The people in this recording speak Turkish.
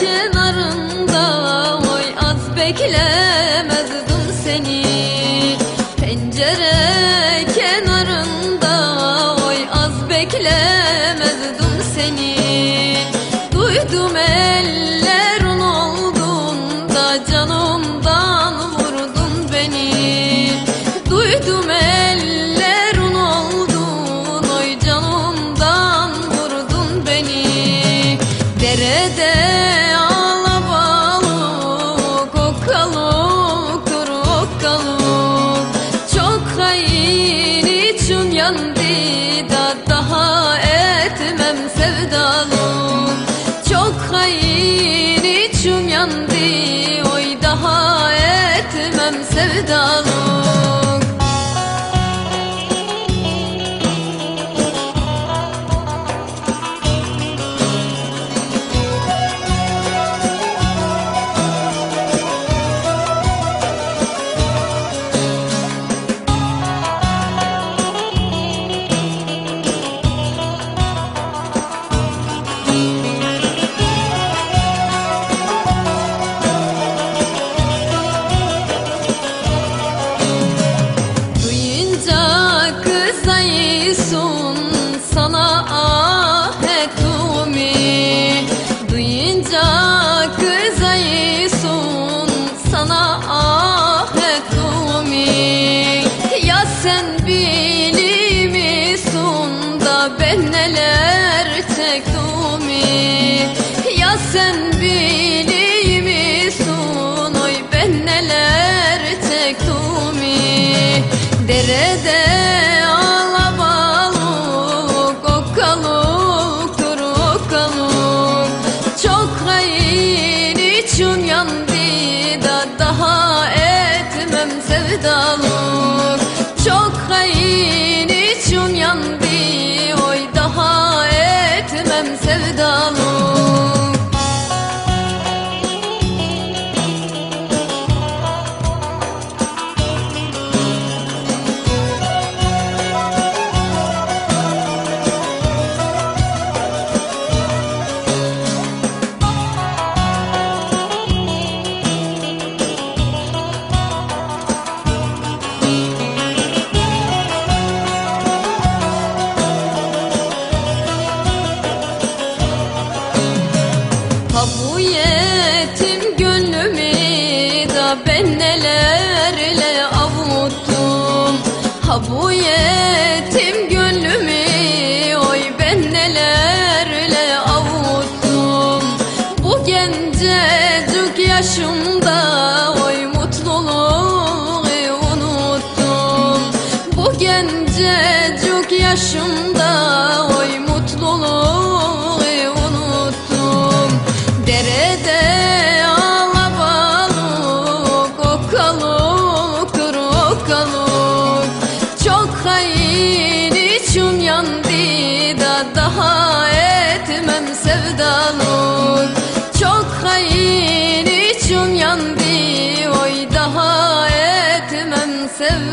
Kenarında oy az beklemezdim seni. Pencere kenarında için yandı da daha etmem sevdaluk Çok hain için yandı oy daha etmem sevdaluk Derede alabalık okkaluktur okkaluk Çok hain için yandı da daha etmem sevdaluk yetim gönlümü da ben nelerle avuttum Ha bu yetim gönlümü oy ben nelerle avuttum Bu gencecik yaşımda oy mutluluğu unuttum. Bu gencecik yaşımda fida daha etmem sevdaluk Çok hain içim yandı oy daha etmem sevdaluk